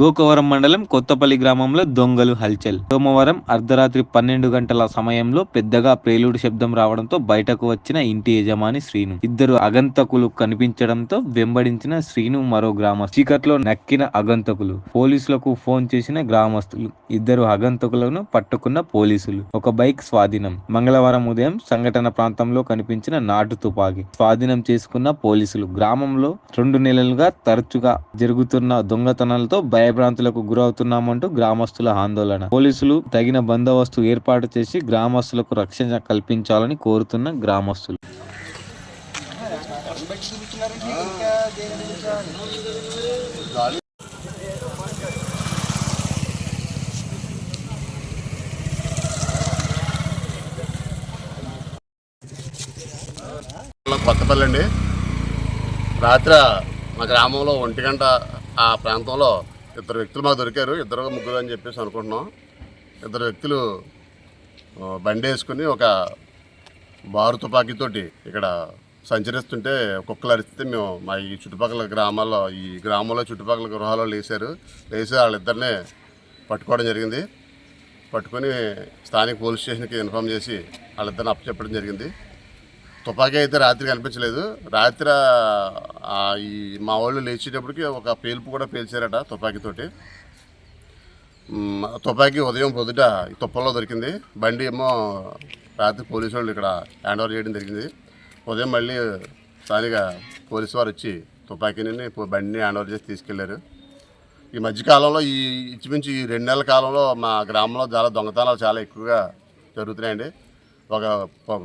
గోకవరం మండలం కొత్తపల్లి గ్రామంలో దొంగలు హల్చల్. సోమవారం అర్ధరాత్రి పన్నెండు గంటల సమయంలో పెద్దగా ప్రేలుడు శబ్దం రావడంతో బయటకు వచ్చిన ఇంటి యజమాని శ్రీను. ఇద్దరు అగంతకులు కనిపించడంతో వెంబడించిన శ్రీను మరో గ్రామస్తు చీకట్లో నక్కిన అగంతకులు. పోలీసులకు ఫోన్ చేసిన గ్రామస్తులు ఇద్దరు అగంతకులను పట్టుకున్న పోలీసులు. ఒక బైక్ స్వాధీనం. మంగళవారం ఉదయం సంఘటన ప్రాంతంలో కనిపించిన నాటు తుపాకీ. స్వాధీనం చేసుకున్న పోలీసులు. గ్రామంలో రెండు నెలలుగా తరచుగా జరుగుతున్న దొంగతనాలతో భయభ్రాంతులకు గురవుతున్నామంటూ గ్రామస్తుల ఆందోళన. పోలీసులు తగిన బందోబస్తు ఏర్పాటు చేసి గ్రామస్తులకు రక్షణ కల్పించాలని కోరుతున్న గ్రామస్తులు. కొత్తపల్లి అండి. రాత్రి మా గ్రామంలో ఒంటి గంట ఆ ప్రాంతంలో ఇద్దరు వ్యక్తులు మాకు దొరికారు. ఇద్దరు ముగ్గురు అని చెప్పేసి అనుకుంటున్నాం. ఇద్దరు వ్యక్తులు బండి వేసుకుని ఒక బారు తుపాకీతోటి ఇక్కడ సంచరిస్తుంటే కుక్కలు అరిస్తే మేము మా ఈ చుట్టుపక్కల గ్రామాల్లో ఈ గ్రామంలో చుట్టుపక్కల గృహాల్లో లేచారు లేచి వాళ్ళిద్దరినే పట్టుకోవడం జరిగింది. పట్టుకొని స్థానిక పోలీస్ స్టేషన్కి ఇన్ఫామ్ చేసి వాళ్ళిద్దరిని అప్పచెప్పడం జరిగింది. తుపాకీ అయితే రాత్రి కనిపించలేదు. రాత్రి ఈ మా వాళ్ళు లేచేటప్పటికి ఒక పేలుపు కూడా పేల్చారట తుపాకీతోటి తుపాకీ ఉదయం పొద్దుట తుప్పల్లో దొరికింది. బండి ఏమో రాత్రి పోలీసు వాళ్ళు ఇక్కడ హ్యాండ్ ఓవర్ చేయడం జరిగింది. ఉదయం మళ్ళీ స్థానిక పోలీసు వారు వచ్చి తుపాకీని పో- బండిని హ్యాండ్ ఓవర్ చేసి తీసుకెళ్ళారు. ఈ మధ్యకాలంలో ఈ ఇచ్చిమించి ఈ రెండు నెలల కాలంలో మా గ్రామంలో చాలా దొంగతనాలు చాలా ఎక్కువగా జరుగుతున్నాయండి. ఒక ప-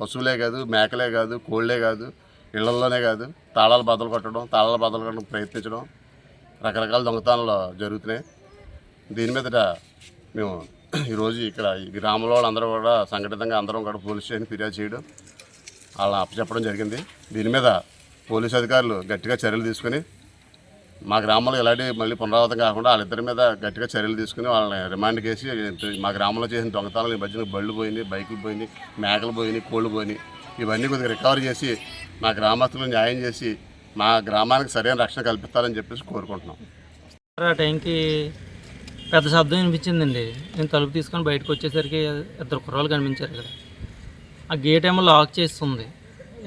పశువులే కాదు మేకలే కాదు కోళ్ళే కాదు ఇళ్ళలోనే కాదు తాళాలు బద్దలు కొట్టడం తాళాలు బద్దలు కొట్టడం ప్రయత్నించడం రకరకాల దొంగతనాలు జరుగుతున్నాయి. దీని మీదట మేము ఈరోజు ఇక్కడ ఈ గ్రామంలో వాళ్ళందరూ కూడా సంఘటితంగా అందరం కూడా పోలీస్ స్టేషన్ ఫిర్యాదు చేయడం వాళ్ళని అప్పచెప్పడం జరిగింది. దీని మీద పోలీసు అధికారులు గట్టిగా చర్యలు తీసుకుని మా గ్రామంలో ఇలాంటి మళ్ళీ పునరావృతం కాకుండా వాళ్ళిద్దరి మీద గట్టిగా చర్యలు తీసుకుని వాళ్ళని రిమాండ్ చేసి మా గ్రామంలో చేసిన దొంగతనాలు ఈ మధ్యన బళ్ళు పోయినాయి బైకులు పోయినాయి మేకలు పోయినాయి కోళ్ళు పోయినాయి. ఇవన్నీ కొద్దిగా రికవర్ చేసి మా గ్రామస్తులు న్యాయం చేసి మా గ్రామానికి సరైన రక్షణ కల్పిస్తారని చెప్పేసి కోరుకుంటున్నాం. ఆ టైంకి పెద్ద శబ్దం వినిపించిందండి. నేను తలుపు తీసుకొని బయటకు వచ్చేసరికి ఇద్దరు కుర్రాలు కనిపించారు ఇక్కడ. ఆ గేట్ ఏమో లాక్ చేస్తుంది.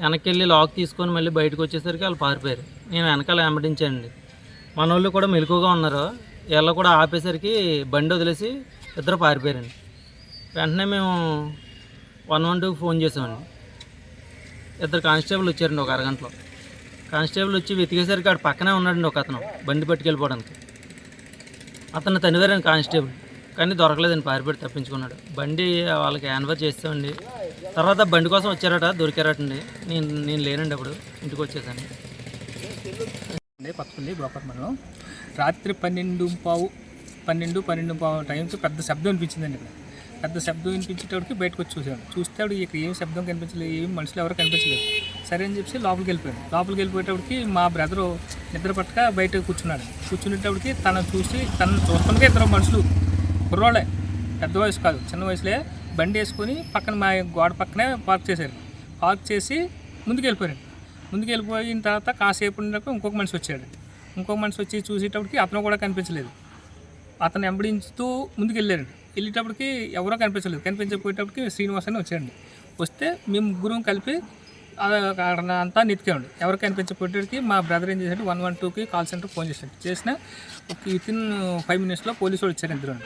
వెనక్కి వెళ్ళి లాక్ తీసుకొని మళ్ళీ బయటకు వచ్చేసరికి వాళ్ళు పారిపోయారు. నేను వెనకాల వెంబడించానండి. మన వాళ్ళు కూడా మెలకుగా ఉన్నారు. వీళ్ళు కూడా ఆపేసరికి బండి వదిలేసి ఇద్దరు పారిపోయారండి. వెంటనే మేము వన్ వన్ టూకి ఫోన్ చేసామండి. ఇద్దరు కానిస్టేబుల్ వచ్చారండి ఒక అరగంటలో. కానిస్టేబుల్ వచ్చి వెతికేసరికి ఆడు పక్కనే ఉన్నాడండి ఒక అతను బండి పట్టుకెళ్ళిపోవడానికి. అతను తనివారండి కానిస్టేబుల్ కానీ దొరకలేదండి పారిపెట్టి తప్పించుకున్నాడు. బండి వాళ్ళకి హ్యాండ్ఓవర్ చేస్తామండి తర్వాత బండి కోసం వచ్చారట దొరికారటండి. నేను నేను లేనండి అప్పుడు ఇంటికి వచ్చేసాను. అండి పక్కపల్లి బ్రోకర్ మనం రాత్రి పన్నెండు పావు పన్నెండు పన్నెండు పావు టైంకి పెద్ద శబ్దం అనిపించిందండి ఇక్కడ. పెద్ద శబ్దం వినిపించేటప్పటికి బయటకు వచ్చి చూసాను చూస్తే అప్పుడు ఇక్కడ ఏం శబ్దం కనిపించలేదు ఏం మనుషులు ఎవరు కనిపించలేదు. సరే అని చెప్పి లోపలికి వెళ్ళిపోయాను లోపలికి వెళ్ళిపోయేటప్పటికి మా బ్రదరు నిద్ర పట్టక బయట కూర్చున్నాడు. కూర్చునేటప్పటికి తను చూసి తనను చూస్తుండగా ఇద్దరు మనుషులు కుర్రోళ్ళే పెద్ద వయసు కాదు చిన్న వయసులే బండి వేసుకొని పక్కన మా గోడ పక్కనే పార్క్ చేశారు. పార్క్ చేసి ముందుకు వెళ్ళిపోయారు. ముందుకు వెళ్ళిపోయిన తర్వాత కాసేపు ఉన్నాక ఇంకొక మనిషి వచ్చాడు. ఇంకొక మనిషి వచ్చి చూసేటప్పటికి అతను కూడా కనిపించలేదు. అతను వెంబడించుతూ ముందుకు వెళ్ళారు వెళ్ళేటప్పటికి ఎవరో కనిపించలేదు. కనిపించకపోయేటప్పటికి శ్రీనివాస్ అని వచ్చాడు. వస్తే మేము ముగ్గురం కలిపి అక్కడ అంతా నెతికామండి. ఎవరు కనిపించకపోయేటప్పటికి మా బ్రదర్ ఏం చేశాడు వన్ వన్ టూకి కాల్ సెంటర్ ఫోన్ చేశాడు. చేసిన ఒక విత్ ఇన్ ఫైవ్ మినిట్స్లో పోలీసు వాళ్ళు వచ్చారు ఇద్దరు.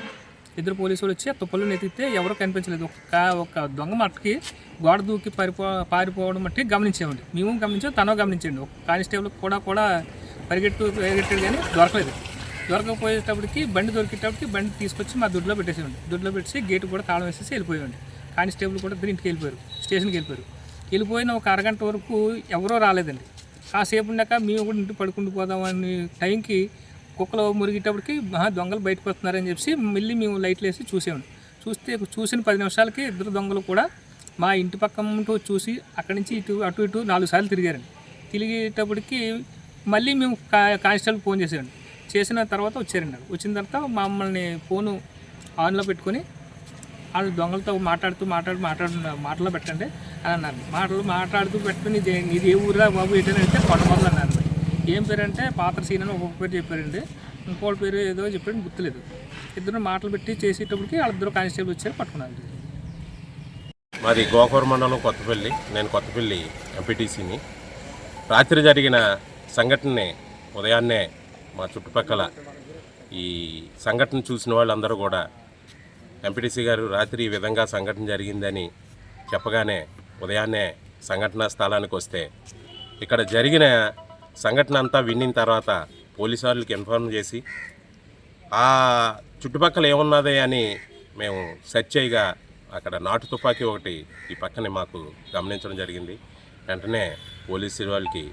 ఇద్దరు పోలీసులు వచ్చి ఆ తుప్పలు నెతికితే ఎవరు కనిపించలేదు. ఒక ఒక దొంగ మట్టుకి గోడ దూకి పారిపో పారిపోవడం మట్టి గమనించామండి మేము గమనించాం తనో గమనించండి ఒక కానిస్టేబుల్ కూడా కూడా పరిగెట్టు పరిగెట్టాడు కానీ దొరకలేదు. దొరకకపోయేటప్పటికి బండి దొరికేటప్పటికి బండి తీసుకొచ్చి మా దుడ్లో పెట్టేసేయండి దుడ్లో పెట్టేసి గేటు కూడా తాళం వేసేసి వెళ్ళిపోయామండి కానిస్టేబుల్ కూడా ఇద్దరు ఇంటికి వెళ్ళిపోయారు. స్టేషన్కి వెళ్ళిపోయారు. వెళ్ళిపోయిన ఒక అరగంట వరకు ఎవరో రాలేదండి. కాసేపు ఉన్నాక మేము కూడా ఇంటి పడుకుంటూ పోదామని టైంకి కుక్కలు మురిగేటప్పటికి దొంగలు బయటకు వస్తున్నారని చెప్పి మళ్ళీ మేము లైట్లు వేసి చూసాము. చూస్తే చూసిన పది నిమిషాలకి ఇద్దరు దొంగలు కూడా మా ఇంటి పక్కన చూసి అక్కడి నుంచి ఇటు అటు ఇటు నాలుగు సార్లు తిరిగారండి. తిరిగేటప్పటికి మళ్ళీ మేము కా కానిస్టేబుల్ ఫోన్ చేసామండి చేసిన తర్వాత వచ్చారండి. వచ్చిన తర్వాత మమ్మల్ని ఫోను ఆన్లో పెట్టుకొని వాళ్ళు దొంగలతో మాట్లాడుతూ మాట్లాడు మాట్లాడు మాటలో పెట్టండి అని అన్నారు. మాటలు మాట్లాడుతూ పెట్టుకుని ఇది ఏ ఊరా బాబు ఏంటని అంటే కొండమల్లు అన్నారు ఏం పేరు అంటే పాత్ర సీన్ అని ఒక పేరు చెప్పారండి. ఇంకోటి పేరు ఏదో చెప్పారని గుర్తులేదు. ఇద్దరు మాటలు పెట్టి చేసేటప్పటికి వాళ్ళిద్దరు కానిస్టేబుల్ వచ్చారు పట్టుకున్నారు. మాది గోకూర మండలం కొత్తపల్లి. నేను కొత్తపల్లి ఎంపీటీసీని. రాత్రి జరిగిన సంఘటనని ఉదయాన్నే మా చుట్టుపక్కల ఈ సంఘటన చూసిన వాళ్ళందరూ కూడా ఎంపీటీసీ గారు రాత్రి ఈ విధంగా సంఘటన జరిగిందని చెప్పగానే ఉదయాన్నే సంఘటన స్థలానికి వస్తే ఇక్కడ జరిగిన సంఘటన అంతా విన్న తర్వాత పోలీసు వాళ్ళకి ఇన్ఫార్మ్ చేసి ఆ చుట్టుపక్కల ఏమున్నది అని మేము సెర్చ్ చేయగా అక్కడ నాటు తుపాకీ ఒకటి ఈ పక్కనే మాకు గమనించడం జరిగింది. వెంటనే పోలీసు వాళ్ళకి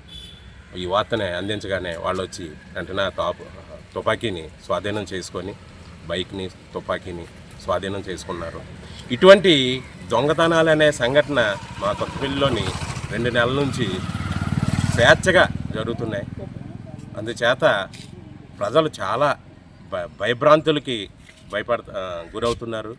ఈ వార్తని అందించగానే వాళ్ళు వచ్చి వెంటనే ఆ తాపు తుపాకీని స్వాధీనం చేసుకొని బైక్ని తుపాకీని స్వాధీనం చేసుకున్నారు. ఇటువంటి దొంగతనాలు అనే సంఘటన మా కొత్తపల్లిలోని రెండు నెలల నుంచి స్వేచ్ఛగా జరుగుతున్నాయి. అందుచేత ప్రజలు చాలా భయభ్రాంతులకి భయపడ గురవుతున్నారు.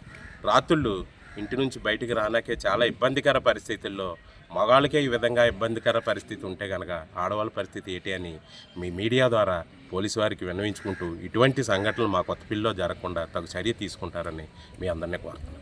రాత్రుళ్ళు ఇంటి నుంచి బయటికి రానాకే చాలా ఇబ్బందికర పరిస్థితుల్లో మగాళ్ళకే ఈ విధంగా ఇబ్బందికర పరిస్థితి ఉంటే కనుక ఆడవాళ్ళ పరిస్థితి ఏంటి అని మీ మీడియా ద్వారా పోలీసు వారికి విన్నవించుకుంటూ ఇటువంటి సంఘటనలు మా కొత్త పిల్లో జరగకుండా తగు చర్య తీసుకుంటారని మీ అందరినీ కోరుతున్నాను